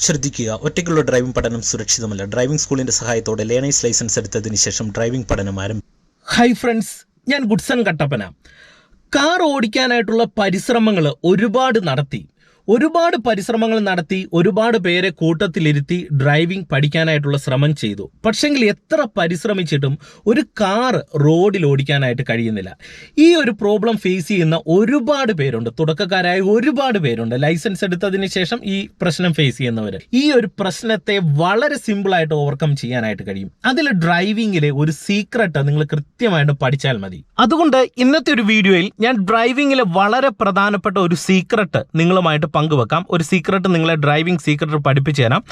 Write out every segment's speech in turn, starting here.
ശ്രദ്ധിക്കുക. ഒറ്റയ്ക്കുള്ള ഡ്രൈവിംഗ് പഠനം സുരക്ഷിതമല്ല. ഡ്രൈവിംഗ് സ്കൂളിന്റെ സഹായത്തോടെ ലേണേഴ്സ് ലൈസൻസ് എടുത്തതിന് ശേഷം ഡ്രൈവിംഗ് പഠനം ആരംഭിക്കും ഹൈ ഫ്രണ്ട്സ് ഞാൻ ഗുഡ്സൺ കട്ടപ്പന. കാർ ഓടിക്കാനായിട്ടുള്ള പരിശ്രമങ്ങൾ ഒരുപാട് നടത്തി. ഒരുപാട് പരിശ്രമങ്ങൾ നടത്തി ഒരുപാട് പേരെ കൂട്ടത്തിലിരുത്തി ഡ്രൈവിംഗ് പഠിക്കാനായിട്ടുള്ള ശ്രമം ചെയ്തു. പക്ഷെങ്കിൽ എത്ര പരിശ്രമിച്ചിട്ടും ഒരു കാർ റോഡിൽ ഓടിക്കാനായിട്ട് കഴിയുന്നില്ല. ഈ ഒരു പ്രോബ്ലം ഫേസ് ചെയ്യുന്ന ഒരുപാട് പേരുണ്ട്. തുടക്കക്കാരായ ഒരുപാട് പേരുണ്ട്. ലൈസൻസ് എടുത്തതിന് ശേഷം ഈ പ്രശ്നം ഫേസ് ചെയ്യുന്നവർ ഈ ഒരു പ്രശ്നത്തെ വളരെ സിമ്പിൾ ആയിട്ട് ഓവർകം ചെയ്യാനായിട്ട് കഴിയും. അതിൽ ഡ്രൈവിംഗിലെ ഒരു സീക്രട്ട് നിങ്ങൾ കൃത്യമായിട്ട് പഠിച്ചാൽ മതി. അതുകൊണ്ട് ഇന്നത്തെ ഒരു വീഡിയോയിൽ ഞാൻ ഡ്രൈവിംഗിലെ വളരെ പ്രധാനപ്പെട്ട ഒരു സീക്രട്ട് നിങ്ങളുമായിട്ട് പങ്കുവെക്കാം. ഒരു സീക്രട്ട് നിങ്ങളെ ഡ്രൈവിംഗ് സീക്രട്ട് പഠിപ്പിച്ചു തരാം.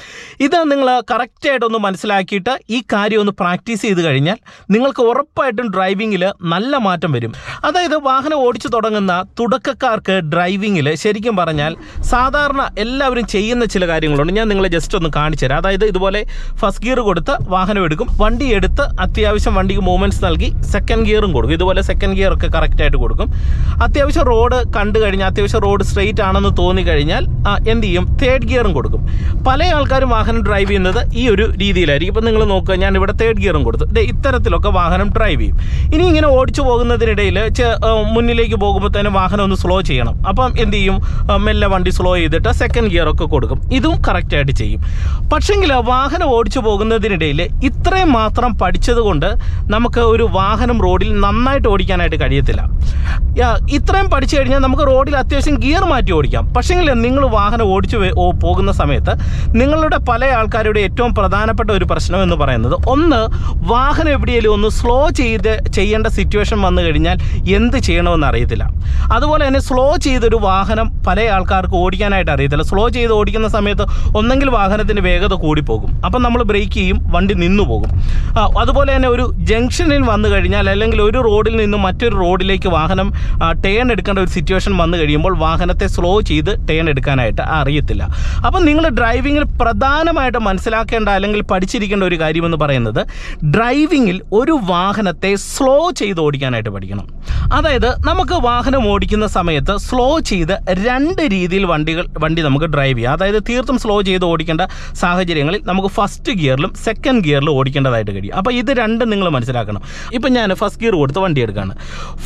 ഇത് നിങ്ങൾ കറക്റ്റായിട്ടൊന്ന് മനസ്സിലാക്കിയിട്ട് ഈ കാര്യം ഒന്ന് പ്രാക്ടീസ് ചെയ്ത് കഴിഞ്ഞാൽ നിങ്ങൾക്ക് ഉറപ്പായിട്ടും ഡ്രൈവിങ്ങിൽ നല്ല മാറ്റം വരും. അതായത് വാഹനം ഓടിച്ചു തുടങ്ങുന്ന തുടക്കക്കാർക്ക് ഡ്രൈവിങ്ങിൽ ശരിക്കും പറഞ്ഞാൽ സാധാരണ എല്ലാവരും ചെയ്യുന്ന ചില കാര്യങ്ങളുണ്ട്. ഞാൻ നിങ്ങളെ ജസ്റ്റ് ഒന്ന് കാണിച്ചു തരാം. അതായത് ഇതുപോലെ ഫസ്റ്റ് ഗിയർ കൊടുത്ത് വാഹനം എടുക്കും. വണ്ടി എടുത്ത് അത്യാവശ്യം വണ്ടിക്ക് മൂവ്മെന്റ്സ് നൽകി സെക്കൻഡ് ഗിയറും കൊടുക്കും. ഇതുപോലെ സെക്കൻഡ് ഗിയർ ഒക്കെ കറക്റ്റായിട്ട് കൊടുക്കും. അത്യാവശ്യം റോഡ് കണ്ടു കഴിഞ്ഞാൽ അത്യാവശ്യം റോഡ് സ്ട്രെയിറ്റ് ആണെന്ന് തോന്നി കഴിഞ്ഞാൽ എന്ത് ചെയ്യും? തേർഡ് ഗിയറും കൊടുക്കും. പല ആൾക്കാരും വാഹനം ഡ്രൈവ് ചെയ്യുന്നത് ഈ ഒരു രീതിയിലായിരിക്കും. ഇപ്പം നിങ്ങൾ നോക്കുക ഞാൻ ഇവിടെ തേർഡ് ഗിയറും കൊടുത്തു. ഇത്തരത്തിലൊക്കെ വാഹനം ഡ്രൈവ് ചെയ്യും. ഇനി ഇങ്ങനെ ഓടിച്ചു പോകുന്നതിനിടയിൽ മുന്നിലേക്ക് പോകുമ്പോൾ തന്നെ വാഹനം ഒന്ന് സ്ലോ ചെയ്യണം. അപ്പം എന്ത് ചെയ്യും? മെല്ലെ വണ്ടി സ്ലോ ചെയ്തിട്ട് സെക്കൻഡ് ഗിയർ ഒക്കെ കൊടുക്കും. ഇതും കറക്റ്റായിട്ട് ചെയ്യും. പക്ഷെങ്കിൽ വാഹനം ഓടിച്ചു പോകുന്നതിനിടയിൽ ഇത്രയും മാത്രം പഠിച്ചതുകൊണ്ട് നമുക്ക് ഒരു വാഹനം റോഡിൽ നന്നായിട്ട് ഓടിക്കാനായിട്ട് കഴിയത്തില്ല. ഇത്രയും പഠിച്ചു കഴിഞ്ഞാൽ നമുക്ക് റോഡിൽ അത്യാവശ്യം ഗിയർ മാറ്റി ഓടിക്കാം. പക്ഷേങ്കിൽ നിങ്ങൾ വാഹനം ഓടിച്ചു പോകുന്ന സമയത്ത് നിങ്ങളുടെ പല ആൾക്കാരുടെ ഏറ്റവും പ്രധാനപ്പെട്ട ഒരു പ്രശ്നം എന്ന് പറയുന്നത് ഒന്ന് വാഹനം എവിടെയെങ്കിലും ഒന്ന് സ്ലോ ചെയ്ത് ചെയ്യേണ്ട സിറ്റുവേഷൻ വന്നു കഴിഞ്ഞാൽ എന്ത് ചെയ്യണമെന്ന് അറിയത്തില്ല. അതുപോലെ തന്നെ സ്ലോ ചെയ്തൊരു വാഹനം പല ആൾക്കാർക്ക് ഓടിക്കാനായിട്ട് അറിയത്തില്ല. സ്ലോ ചെയ്ത് ഓടിക്കുന്ന സമയത്ത് ഒന്നെങ്കിൽ വാഹനത്തിന്റെ വേഗത കൂടിപ്പോകും. അപ്പം നമ്മൾ ബ്രേക്ക് ചെയ്യും വണ്ടി നിന്നു പോകും. അതുപോലെ തന്നെ ഒരു ജംഗ്ഷനിൽ വന്നു കഴിഞ്ഞാൽ അല്ലെങ്കിൽ ഒരു റോഡിൽ നിന്ന് മറ്റൊരു റോഡിലേക്ക് വാഹനം ടേൺ എടുക്കേണ്ട ഒരു സിറ്റുവേഷൻ വന്നു കഴിയുമ്പോൾ വാഹനത്തെ സ്ലോ ചെയ്ത് ടേൺ എടുക്കാനായിട്ട് അറിയത്തില്ല. അപ്പം നിങ്ങൾ ഡ്രൈവിങ്ങിൽ പ്രധാനമായിട്ട് മനസ്സിലാക്കേണ്ട അല്ലെങ്കിൽ പഠിച്ചിരിക്കേണ്ട ഒരു കാര്യമെന്ന് പറയുന്നത് ഡ്രൈവിങ്ങിൽ ഒരു വാഹനത്തെ സ്ലോ ചെയ്ത് ഓടിക്കാനായിട്ട് പഠിക്കണം. അതായത് നമുക്ക് വാഹനം ഓടിക്കുന്ന സമയത്ത് സ്ലോ ചെയ്ത് രണ്ട് രീതിയിൽ വണ്ടികൾ വണ്ടി നമുക്ക് ഡ്രൈവ് ചെയ്യാം. അതായത് തീർത്തും സ്ലോ ചെയ്ത് ഓടിക്കേണ്ട സാഹചര്യങ്ങളിൽ നമുക്ക് ഫസ്റ്റ് ഗിയറിലും സെക്കൻഡ് ഗിയറിലും ഓടിക്കേണ്ടതായിട്ട് കഴിയും. അപ്പോൾ ഇത് രണ്ടും നിങ്ങൾ മനസ്സിലാക്കണം. ഇപ്പം ഞാൻ ഫസ്റ്റ് ഗിയർ കൊടുത്ത് വണ്ടി എടുക്കുകയാണ്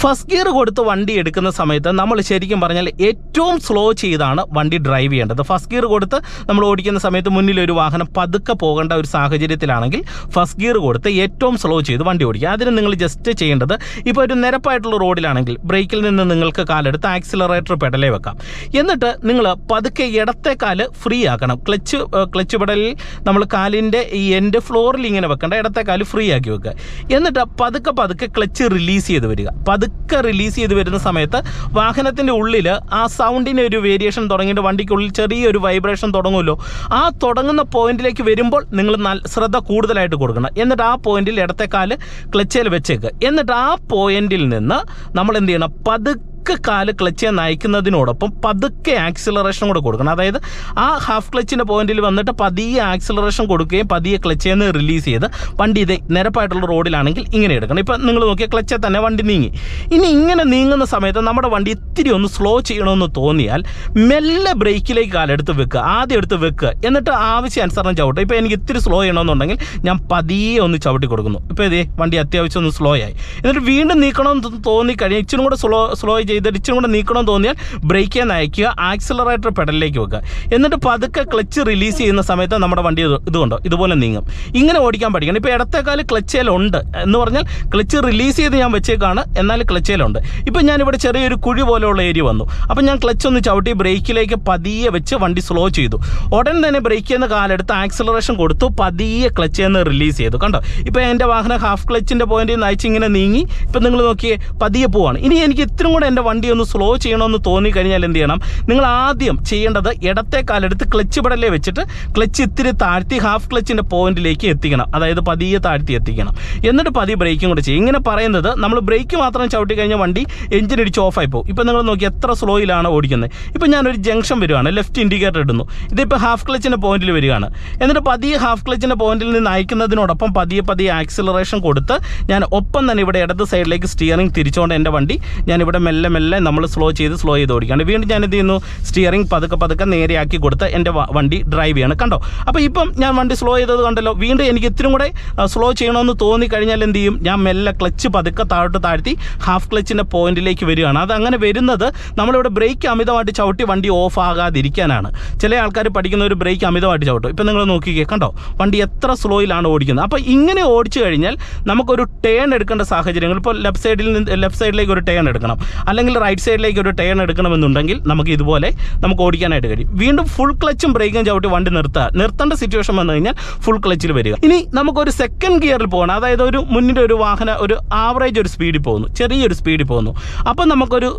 ഫസ്റ്റ് ഗിയർ കൊടുത്ത് വണ്ടി എടുക്കുന്ന സമയത്ത് നമ്മൾ ശരിക്കും പറഞ്ഞാൽ ഏറ്റവും സ്ലോ ചെയ്താണ് വണ്ടി ഡ്രൈവ് ചെയ്യേണ്ടത്. ഫസ്റ്റ് ഗിയർ കൊടുത്ത് നമ്മൾ ഓടിക്കുന്ന സമയത്ത് മുന്നിൽ ഒരു വാഹനം പതുക്കെ പോകേണ്ട ഒരു സാഹചര്യത്തിലാണെങ്കിൽ ഫസ്റ്റ് ഗിയർ കൊടുത്ത് ഏറ്റവും സ്ലോ ചെയ്ത് വണ്ടി ഓടിക്കുക. അതിന് നിങ്ങൾ ജസ്റ്റ് ചെയ്യേണ്ടത് ഇപ്പോൾ ഒരു നിരപ്പായിട്ടുള്ള റോഡിലാണെങ്കിൽ ബ്രേക്കിൽ നിന്ന് നിങ്ങൾക്ക് കാലെടുത്ത് ആക്സിലറേറ്റർ പെടലേ വെക്കാം. എന്നിട്ട് നിങ്ങൾ പതുക്കെ ഇടത്തെ കാൽ ഫ്രീ ആക്കണം. ക്ലച്ച് ക്ലച്ച് പെടലിൽ നമ്മൾ കാലിന്റെ ഈ എന്റെ ഫ്ലോറിൽ ഇങ്ങനെ വെക്കേണ്ട. ഇടത്തെ കാൽ ഫ്രീ ആക്കി വെക്കുക. എന്നിട്ട് പതുക്കെ പതുക്കെ ക്ലച്ച് റിലീസ് ചെയ്ത് വരിക. പതുക്കെ റിലീസ് ചെയ്ത് വരുന്ന സമയത്ത് വാഹനത്തിന്റെ ഉള്ളിൽ ആ സൗണ്ടിന് ഒരു വേരിയേഷൻ തുടങ്ങിയിട്ട് വണ്ടിക്കുള്ളിൽ ചെറിയൊരു വൈബ്രേഷൻ തുടങ്ങുമല്ലോ. ആ തുടങ്ങുന്ന പോയിന്റിലേക്ക് വരുമ്പോൾ നിങ്ങൾ ശ്രദ്ധ കൂടുതലായിട്ട് കൊടുക്കണം. എന്നിട്ട് ആ പോയിന്റിൽ ഇടത്തെ കാൽ ക്ലച്ചയിൽ വെച്ചേക്കുക എന്നിട്ട് ആ പോയിന്റിൽ നിന്ന് നമ്മൾ എന്ത് ചെയ്യണം? പതുക്കെ കാൽ ക്ലച്ചെ നയിക്കുന്നതിനോടൊപ്പം പതുക്കെ ആക്സിലറേഷൻ കൂടെ കൊടുക്കണം. അതായത് ആ ഹാഫ് ക്ലച്ചിന്റെ പോയിന്റിൽ വന്നിട്ട് പതിയെ ആക്സിലറേഷൻ കൊടുക്കുകയും പതിയെ ക്ലച്ചിൽ നിന്ന് റിലീസ് ചെയ്ത് വണ്ടി ഇതേ നിരപ്പായിട്ടുള്ള റോഡിലാണെങ്കിൽ ഇങ്ങനെ എടുക്കണം. ഇപ്പം നിങ്ങൾ നോക്കിയാൽ ക്ലച്ചിൽ തന്നെ വണ്ടി നീങ്ങി. ഇനി ഇങ്ങനെ നീങ്ങുന്ന സമയത്ത് നമ്മുടെ വണ്ടി ഇത്തിരി ഒന്ന് സ്ലോ ചെയ്യണമെന്ന് തോന്നിയാൽ മെല്ലെ ബ്രേക്കിലേക്ക് കാലെടുത്ത് വെക്കുക ആദ്യം എടുത്ത് വെക്കുക എന്നിട്ട് ആവശ്യാനുസരണം ചവിട്ടുക ഇപ്പോൾ എനിക്ക് ഇത്തിരി സ്ലോ ചെയ്യണമെന്നുണ്ടെങ്കിൽ ഞാൻ പതിയെ ഒന്ന് ചവിട്ടി കൊടുക്കുന്നു. ഇപ്പോൾ ഇതേ വണ്ടി അത്യാവശ്യം ഒന്ന് സ്ലോ ആയി. എന്നിട്ട് വീണ്ടും നീക്കണമെന്ന് തോന്നിക്കഴിഞ്ഞാൽ ഇച്ചിരി കൂടെ സ്ലോ സ്ലോ ചെയ്തിട്ട് ഇച്ചിരി കൂടെ നീക്കണമെന്ന് തോന്നിയാൽ ബ്രേക്ക് ചെയ്യാൻ അയക്കുക ആക്സിലറേറ്റർ പെഡലിലേക്ക് വെക്കുക. എന്നിട്ട് പതുക്കെ ക്ലച്ച് റിലീസ് ചെയ്യുന്ന സമയത്ത് നമ്മുടെ വണ്ടി ഇത് ഇതുകൊണ്ടോ ഇതുപോലെ നീങ്ങും. ഇങ്ങനെ ഓടിക്കാൻ പഠിക്കണം. ഇപ്പോൾ ഇടത്തേക്കാൽ ക്ലച്ചേലുണ്ട് എന്ന് പറഞ്ഞാൽ ക്ലച്ച് റിലീസ് ചെയ്ത് ഞാൻ വെച്ചേക്കാണ് എന്നാൽ ക്ലച്ചേലുണ്ട് ഇപ്പോൾ ഞാനിവിടെ ചെറിയൊരു കുഴി പോലെയുള്ള ഏരിയ വന്നു. അപ്പോൾ ഞാൻ ക്ലച്ച് ഒന്ന് ചവിട്ടി ബ്രേക്കിലേക്ക് പതിയെ വെച്ച് വണ്ടി സ്ലോ ചെയ്തു. ഉടൻ തന്നെ ബ്രേക്ക് ചെയ്യുന്ന കാലെടുത്ത് ആക്സിലറേഷൻ കൊടുത്തു പതിയെ ക്ലച്ച് നിന്ന് റിലീസ് ചെയ്തു. കണ്ടോ? ഇപ്പോൾ എന്റെ വാഹനം ഹാഫ് ക്ലച്ചിന്റെ പോയിന്റിൽ നിന്ന് അയച്ച് ഇങ്ങനെ നീങ്ങി. ഇപ്പം നിങ്ങൾ നോക്കിയേ പതിയെ പോവാണ്. ഇനി എനിക്ക് ഇത്രയും കൂടെ എന്റെ വണ്ടി ഒന്ന് സ്ലോ ചെയ്യണമെന്ന് തോന്നി കഴിഞ്ഞാൽ എന്ത് ചെയ്യണം? നിങ്ങൾ ആദ്യം ചെയ്യേണ്ടത് ഇടത്തെ കാലെടുത്ത് ക്ലച്ച് പടലേ വെച്ചിട്ട് ക്ലച്ച് ഇത്തിരി താഴ്ത്തി ഹാഫ് ക്ലച്ചിന്റെ പോയിന്റിലേക്ക് എത്തിക്കണം. അതായത് പതിയെ താഴ്ത്തി എത്തിക്കണം. എന്നിട്ട് പതി ബ്രേക്കും കൂടെ ചെയ്യും. ഇങ്ങനെ പറയുന്നത് നമ്മൾ ബ്രേക്ക് മാത്രം ചവിട്ടി കഴിഞ്ഞാൽ വണ്ടി എഞ്ചിൻ അടിച്ച് ഓഫായി പോകും. ഇപ്പം നിങ്ങൾ നോക്കി എത്ര സ്ലോയിലാണ് ഓടിക്കുന്നത്. ഇപ്പം ഞാനൊരു ജംഗ്ഷൻ വരുവാണ്. ലെഫ്റ്റ് ഇൻഡിക്കേറ്റർ ഇടുന്നു. ഇതിപ്പോൾ ഹാഫ് ക്ലച്ചിന്റെ പോയിന്റിൽ വരികയാണ്. എന്നിട്ട് പതിയെ ഹാഫ് ക്ലച്ചിന്റെ പോയിന്റിൽ നിന്ന് അയക്കുന്നതിനോടൊപ്പം പതിയെ പതിയെ ആക്സിലറേഷൻ കൊടുത്ത് ഞാൻ ഒപ്പം തന്നെ ഇവിടെ ഇടത് സൈഡിലേക്ക് സ്റ്റിയറിംഗ് തിരിച്ചുകൊണ്ട് എന്റെ വണ്ടി ഞാൻ ഇവിടെ മെല്ലെ മെല്ലെ നമ്മൾ സ്ലോ ചെയ്ത് സ്ലോ ചെയ്ത് ഓടിക്കുകയാണ് വീണ്ടും ഞാൻ എന്ത് ചെയ്യുന്നു? സ്റ്റിയറിംഗ് പതുക്കെ പതുക്കെ നേരെയാക്കി കൊടുത്ത് എന്റെ വണ്ടി ഡ്രൈവ് ചെയ്യണം. കണ്ടോ? അപ്പോൾ ഇപ്പം ഞാൻ വണ്ടി സ്ലോ ചെയ്തത് കണ്ടല്ലോ. വീണ്ടും എനിക്ക് ഇത്തിരി കൂടെ സ്ലോ ചെയ്യണമെന്ന് തോന്നി കഴിഞ്ഞാൽ എന്ത് ചെയ്യും? ഞാൻ മെല്ലെ ക്ലച്ച് പതുക്കെ താഴോട്ട് താഴ്ത്തി ഹാഫ് ക്ലച്ചിന്റെ പോയിന്റിലേക്ക് വരികയാണ്. അത് അങ്ങനെ വരുന്നത് നമ്മളിവിടെ ബ്രേക്ക് അമിതമായിട്ട് ചവിട്ടി വണ്ടി ഓഫ് ആകാതിരിക്കാനാണ്. ചില ആൾക്കാർ പഠിക്കുന്ന ഒരു ബ്രേക്ക് അമിതമായിട്ട് ചവിട്ടും. ഇപ്പം നിങ്ങൾ നോക്കിക്കേ കണ്ടോ? വണ്ടി എത്ര സ്ലോയിലാണ് ഓടിക്കുന്നത്. അപ്പോൾ ഇങ്ങനെ ഓടിച്ചു കഴിഞ്ഞാൽ നമുക്കൊരു ടേൺ എടുക്കേണ്ട സാഹചര്യങ്ങൾ. ഇപ്പോൾ ലെഫ്റ്റ് സൈഡിൽ നിന്ന് ലെഫ്റ്റ് സൈഡിലേക്ക് ഒരു ടേൺ എടുക്കണം. അല്ലെങ്കിൽ റൈറ്റ് സൈഡിലേക്ക് ഒരു ടേൺ എടുക്കണമെന്നുണ്ടെങ്കിൽ നമുക്ക് ഇതുപോലെ നമുക്ക് ഓടിക്കാനായിട്ട് കഴിയും. വീണ്ടും ഫുൾ ക്ലച്ചും ബ്രേക്കും ചവിട്ടി വണ്ടി നിർത്തുക നിർത്തേണ്ട സിറ്റുവേഷൻ വന്നു കഴിഞ്ഞാൽ ഫുൾ ക്ലച്ചിൽ വരിക. ഇനി നമുക്കൊരു സെക്കൻഡ് ഗിയറിൽ പോകണം. അതായത് ഒരു മുന്നിന്റെ ഒരു വാഹന ഒരു ആവറേജ് ഒരു സ്പീഡിൽ പോകുന്നു. ചെറിയൊരു സ്പീഡിൽ പോകുന്നു. അപ്പം നമുക്കൊരു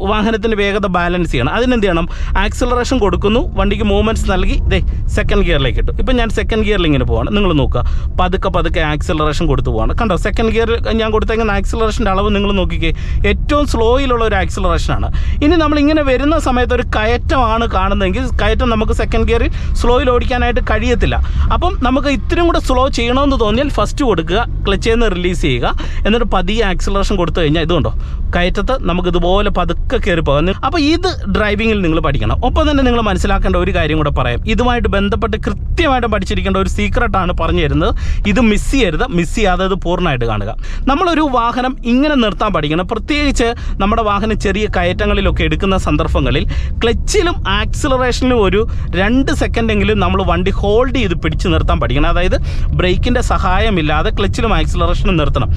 വാഹനത്തിന്റെ വേഗത ബാലൻസ് ചെയ്യണം. അതിനെന്ത് ചെയ്യണം? ആക്സിലറേഷൻ കൊടുക്കുന്നു. വണ്ടിക്ക് മൂവ്മെന്റ്സ് നൽകി. ദേ സെക്കൻഡ് ഗിയറിലേക്ക് ഇട്ടു. ഇപ്പം ഞാൻ സെക്കൻഡ് ഗിയറിൽ ഇങ്ങനെ പോവാണ്. നിങ്ങൾ നോക്കുക. പതുക്കെ പതുക്കെ ആക്സിലറേഷൻ കൊടുത്തു പോവാണ്. കണ്ടോ? സെക്കൻഡ് ഗിയർ ഞാൻ കൊടുത്തേക്കുന്ന ആക്സിലറേഷന്റെ അളവ് നിങ്ങൾ നോക്കിക്കേ. ഏറ്റവും സ്ലോയിലുള്ള ഒരു ആക്സിലറേഷനാണ് ഇനി നമ്മൾ ഇങ്ങനെ വരുന്ന സമയത്ത് ഒരു കയറ്റമാണ് കാണുന്നതെങ്കിൽ കയറ്റം നമുക്ക് സെക്കൻഡ് ഗിയറിൽ സ്ലോയിൽ ഓടിക്കാനായിട്ട് കഴിയത്തില്ല. അപ്പം നമുക്ക് ഇത്രയും കൂടെ സ്ലോ ചെയ്യണമെന്ന് തോന്നിയാൽ ഫസ്റ്റ് കൊടുക്കുക ക്ലച്ചിൽ നിന്ന് റിലീസ് ചെയ്യുക. എന്നിട്ട് പതിയെ ആക്സിലറേഷൻ കൊടുത്തു കഴിഞ്ഞാൽ ഇതുകൊണ്ടോ കയറ്റത്ത് നമുക്ക് ഇതുപോലെ പതുക്കെ കയറി പോകാം. അപ്പോൾ ഇത് ഡ്രൈവിങ്ങിൽ നിങ്ങൾ പഠിക്കണം. ഒപ്പം തന്നെ നിങ്ങൾ മനസ്സിലാക്കേണ്ട ഒരു കാര്യം കൂടെ പറയാം. ഇതുമായിട്ട് ബന്ധപ്പെട്ട് കൃത്യമായിട്ട് പഠിച്ചിരിക്കേണ്ട ഒരു സീക്രട്ടാണ് പറഞ്ഞു തരുന്നത്. ഇത് മിസ് ചെയ്യരുത്. മിസ് ചെയ്യാതെ ഇത് പൂർണമായിട്ട് കാണുക. നമ്മളൊരു വാഹനം ഇങ്ങനെ നിർത്താൻ പഠിക്കണം. പ്രത്യേകിച്ച് നമ്മുടെ വാഹനം ചെറിയ കയറ്റങ്ങളിലൊക്കെ എടുക്കുന്ന സന്ദർഭങ്ങളിൽ ക്ലച്ചിലും ആക്സിലറേഷനിലും ഒരു രണ്ട് സെക്കൻഡെങ്കിലും നമ്മൾ വണ്ടി ഹോൾഡ് ചെയ്ത് പിടിച്ചു നിർത്താൻ പഠിക്കണം. അതായത് ബ്രേക്കിന്റെ സഹായമില്ലാതെ ക്ലച്ചിലും ആക്സിലറേഷനും നിർത്തണം.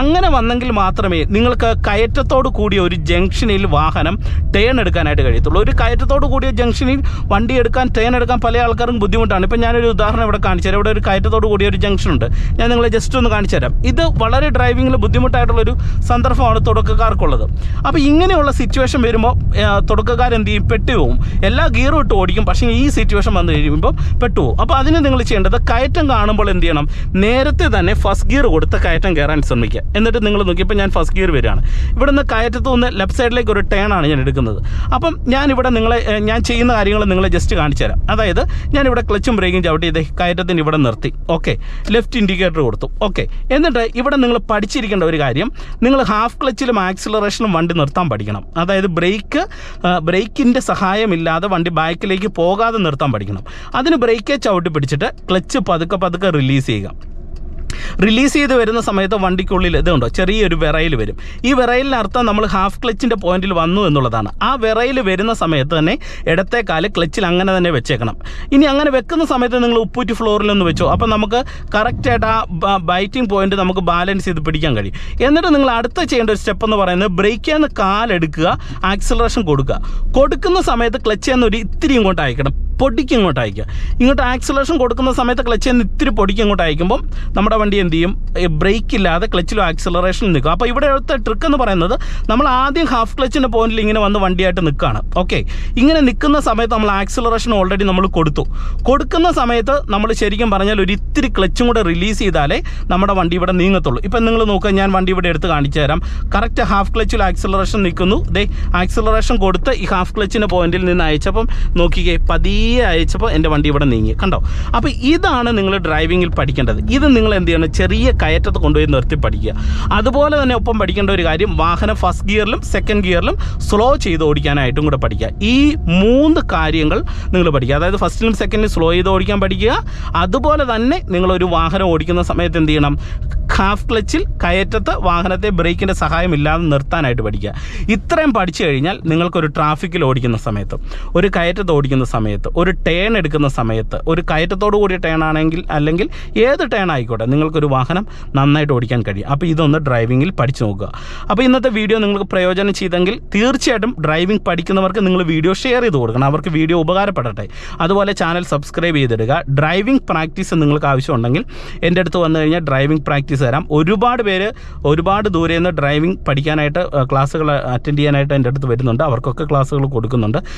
അങ്ങനെ വന്നെങ്കിൽ മാത്രമേ നിങ്ങൾക്ക് കയറ്റത്തോട് കൂടിയ ഒരു ജംഗ്ഷനിൽ വാഹനം ടേൺ എടുക്കാനായിട്ട് കഴിയത്തുള്ളൂ. ഒരു കയറ്റത്തോട് കൂടിയ ജംഗ്ഷനിൽ വണ്ടി എടുക്കാൻ ടേൺ എടുക്കാൻ പല ആൾക്കാർക്കും ബുദ്ധിമുട്ടാണ്. ഇപ്പം ഞാനൊരു ഉദാഹരണം ഇവിടെ കാണിച്ചു തരാം. ഇവിടെ ഒരു കയറ്റത്തോട് കൂടിയ ഒരു ജംഗ്ഷൻ ഉണ്ട് ഞാൻ നിങ്ങളെ ജസ്റ്റ് ഒന്ന് കാണിച്ചു തരാം. ഇത് വളരെ ഡ്രൈവിങ്ങിൽ ബുദ്ധിമുട്ടായിട്ടുള്ളൊരു സന്ദർഭമാണ് തുടക്കക്കാർക്കുള്ളത്. അപ്പോൾ ഇങ്ങനെയുള്ള സിറ്റുവേഷൻ വരുമ്പോൾ തുടക്കക്കാർ എന്ത് ചെയ്യും? പെട്ടുപോകും എല്ലാ ഗിയറും ഇട്ട് ഓടിക്കും. പക്ഷേ ഈ സിറ്റുവേഷൻ വന്നു കഴിയുമ്പോൾ പെട്ടുപോകും അപ്പോൾ അതിന് നിങ്ങൾ ചെയ്യേണ്ടത് കയറ്റം കാണുമ്പോൾ എന്ത് ചെയ്യണം? നേരത്തെ തന്നെ ഫസ്റ്റ് ഗിയർ കൊടുത്ത് കയറ്റം കയറാൻ ശ്രമിക്കുക. എന്നിട്ട് നിങ്ങൾ നോക്കിയപ്പോൾ ഞാൻ ഫസ്റ്റ് ഗിയർ വരികയാണ്. ഇവിടെ നിന്ന് കയറ്റത്ത് നിന്ന് ലെഫ്റ്റ് സൈഡിലേക്ക് ഒരു ടേൺ ആണ് ഞാൻ എടുക്കുന്നത്. അപ്പം ഞാൻ ഇവിടെ നിങ്ങളെ ഞാൻ ചെയ്യുന്ന കാര്യങ്ങൾ നിങ്ങളെ ജസ്റ്റ് കാണിച്ചു തരാം. അതായത് ഞാൻ ഇവിടെ ക്ലച്ചും ബ്രേക്കും ചവിട്ടി ഇത് കയറ്റത്തിന് ഇവിടെ നിർത്തി. ഓക്കെ ലെഫ്റ്റ് ഇൻഡിക്കേറ്റർ കൊടുത്തു. ഓക്കെ എന്നിട്ട് ഇവിടെ നിങ്ങൾ പഠിച്ചിരിക്കേണ്ട ഒരു കാര്യം. നിങ്ങൾ ഹാഫ് ക്ലച്ചിലും ആക്സിലറേഷനും വണ്ടി നിർത്താൻ പഠിക്കണം. അതായത് ബ്രേക്ക് ബ്രേക്കിന്റെ സഹായമില്ലാതെ വണ്ടി ബാക്കിലേക്ക് പോകാതെ നിർത്താൻ പഠിക്കണം. അതിന് ബ്രേക്കേ ചവിട്ടി പിടിച്ചിട്ട് ക്ലച്ച് പതുക്കെ പതുക്കെ റിലീസ് ചെയ്യുക. റിലീസ് ചെയ്ത് വരുന്ന സമയത്ത് വണ്ടിക്കുള്ളിൽ ഇതുണ്ടോ? ചെറിയൊരു വിറയിൽ വരും. ഈ വിറയിലിനർത്ഥം നമ്മൾ ഹാഫ് ക്ലച്ചിന്റെ പോയിന്റിൽ വന്നു എന്നുള്ളതാണ്. ആ വിറയിൽ വരുന്ന സമയത്ത് തന്നെ ഇടത്തെ കാൽ ക്ലച്ചിൽ അങ്ങനെ തന്നെ വെച്ചേക്കണം. ഇനി അങ്ങനെ വെക്കുന്ന സമയത്ത് നിങ്ങൾ ഉപ്പൂറ്റി ഫ്ലോറിൽ ഒന്ന് വെച്ചോ. അപ്പോൾ നമുക്ക് കറക്റ്റായിട്ട് ആ ബൈറ്റിംഗ് പോയിന്റ് നമുക്ക് ബാലൻസ് ചെയ്ത് പിടിക്കാൻ കഴിയും. എന്നിട്ട് നിങ്ങൾ അടുത്ത ചെയ്യേണ്ട ഒരു സ്റ്റെപ്പ് എന്ന് പറയുന്നത് ബ്രേക്കിൽ നിന്ന് കാലെടുക്കുക ആക്സിലറേഷൻ കൊടുക്കുക. കൊടുക്കുന്ന സമയത്ത് ക്ലച്ച് എന്ന് ഒരു ഇത്തിരി ഇങ്ങോട്ട് അയക്കണം. പൊടിക്ക് ഇങ്ങോട്ട് അയക്കുക. ഇങ്ങോട്ട് ആക്സിലറേഷൻ കൊടുക്കുന്ന സമയത്ത് ക്ലച്ച് എന്ന് ഇത്തിരി പൊടിക്ക് ഇങ്ങോട്ട് അയക്കുമ്പം നമ്മുടെ വണ്ടി എന്ത് ചെയ്യും ബ്രേക്ക് ഇല്ലാതെ ക്ലച്ചിലും ആക്സിലറേഷനിൽ നിൽക്കും. അപ്പോൾ ഇവിടെ അടുത്ത ട്രിക്ക് എന്ന് പറയുന്നത് നമ്മൾ ആദ്യം ഹാഫ് ക്ലച്ചിന്റെ പോയിന്റിൽ ഇങ്ങനെ വന്ന് വണ്ടിയായിട്ട് നിൽക്കുകയാണ് ഓക്കെ ഇങ്ങനെ നിൽക്കുന്ന സമയത്ത് നമ്മൾ ആക്സിലറേഷൻ ഓൾറെഡി നമ്മൾ കൊടുത്തു. കൊടുക്കുന്ന സമയത്ത് നമ്മൾ ശരിക്കും പറഞ്ഞാൽ ഒരു ഇത്തിരി ക്ലച്ചും കൂടെ റിലീസ് ചെയ്താലേ നമ്മുടെ വണ്ടി ഇവിടെ നീങ്ങത്തുള്ളൂ. ഇപ്പം നിങ്ങൾ നോക്കുക ഞാൻ വണ്ടി ഇവിടെ എടുത്ത് കാണിച്ചു തരാം. കറക്റ്റ് ഹാഫ് ക്ലച്ചിൽ ആക്സിലറേഷൻ നിൽക്കുന്നു. ദേ ആക്സിലറേഷൻ കൊടുത്ത് ഈ ഹാഫ് ക്ലച്ചിന്റെ പോയിന്റിൽ നിന്ന് അയച്ചപ്പം നോക്കിക്കേ പതിയെ അയച്ചപ്പോൾ എന്റെ വണ്ടി ഇവിടെ നീങ്ങി. കണ്ടോ? അപ്പോൾ ഇതാണ് നിങ്ങൾ ഡ്രൈവിങ്ങിൽ പഠിക്കേണ്ടത്. ഇത് നിങ്ങൾ എന്ത് ചെയ്യണം? ചെറിയ കയറ്റത്ത് കൊണ്ടുപോയി നിർത്തി പഠിക്കുക. അതുപോലെ തന്നെ ഒപ്പം പഠിക്കേണ്ട ഒരു കാര്യം വാഹനം ഫസ്റ്റ് ഗിയറിലും സെക്കൻഡ് ഗിയറിലും സ്ലോ ചെയ്ത് ഓടിക്കാനായിട്ടും കൂടെ പഠിക്കുക. ഈ മൂന്ന് കാര്യങ്ങൾ നിങ്ങൾ പഠിക്കുക. അതായത് ഫസ്റ്റിലും സെക്കൻഡിലും സ്ലോ ചെയ്ത് ഓടിക്കാൻ പഠിക്കുക. അതുപോലെ തന്നെ നിങ്ങളൊരു വാഹനം ഓടിക്കുന്ന സമയത്ത് എന്ത് ചെയ്യണം? ഹാഫ് ക്ലച്ചിൽ കയറ്റത്ത് വാഹനത്തെ ബ്രേക്കിന്റെ സഹായമില്ലാതെ നിർത്താനായിട്ട് പഠിക്കുക. ഇത്രയും പഠിച്ചു കഴിഞ്ഞാൽ നിങ്ങൾക്കൊരു ട്രാഫിക്കിൽ ഓടിക്കുന്ന സമയത്ത് ഒരു കയറ്റത്ത് ഓടിക്കുന്ന സമയത്ത് ഒരു ടേൺ എടുക്കുന്ന സമയത്ത് ഒരു കയറ്റത്തോടു കൂടിയ ടേൺ ആണെങ്കിൽ അല്ലെങ്കിൽ ഏത് ടേൺ ആയിക്കോട്ടെ നിങ്ങൾക്കൊരു വാഹനം നന്നായിട്ട് ഓടിക്കാൻ കഴിയും. അപ്പോൾ ഇതൊന്ന് ഡ്രൈവിങ്ങിൽ പഠിച്ചു നോക്കുക. അപ്പോൾ ഇന്നത്തെ വീഡിയോ നിങ്ങൾക്ക് പ്രയോജനം ചെയ്തെങ്കിൽ തീർച്ചയായിട്ടും ഡ്രൈവിംഗ് പഠിക്കുന്നവർക്ക് നിങ്ങൾ വീഡിയോ ഷെയർ ചെയ്ത് കൊടുക്കണം. അവർക്ക് വീഡിയോ ഉപകാരപ്പെടട്ടെ. അതുപോലെ ചാനൽ സബ്സ്ക്രൈബ് ചെയ്തിടുക. ഡ്രൈവിംഗ് പ്രാക്ടീസ് നിങ്ങൾക്ക് ആവശ്യമുണ്ടെങ്കിൽ എന്റെ അടുത്ത് വന്നു കഴിഞ്ഞാൽ ഡ്രൈവിംഗ് പ്രാക്ടീസ് തരാം. ഒരുപാട് പേര് ഒരുപാട് ദൂരെ നിന്ന് ഡ്രൈവിംഗ് പഠിക്കാനായിട്ട് ക്ലാസ്സുകൾ അറ്റൻഡ് ചെയ്യാനായിട്ട് എന്റെ അടുത്ത് വരുന്നുണ്ട്. അവർക്കൊക്കെ ക്ലാസ്സുകൾ കൊടുക്കുന്നുണ്ട്.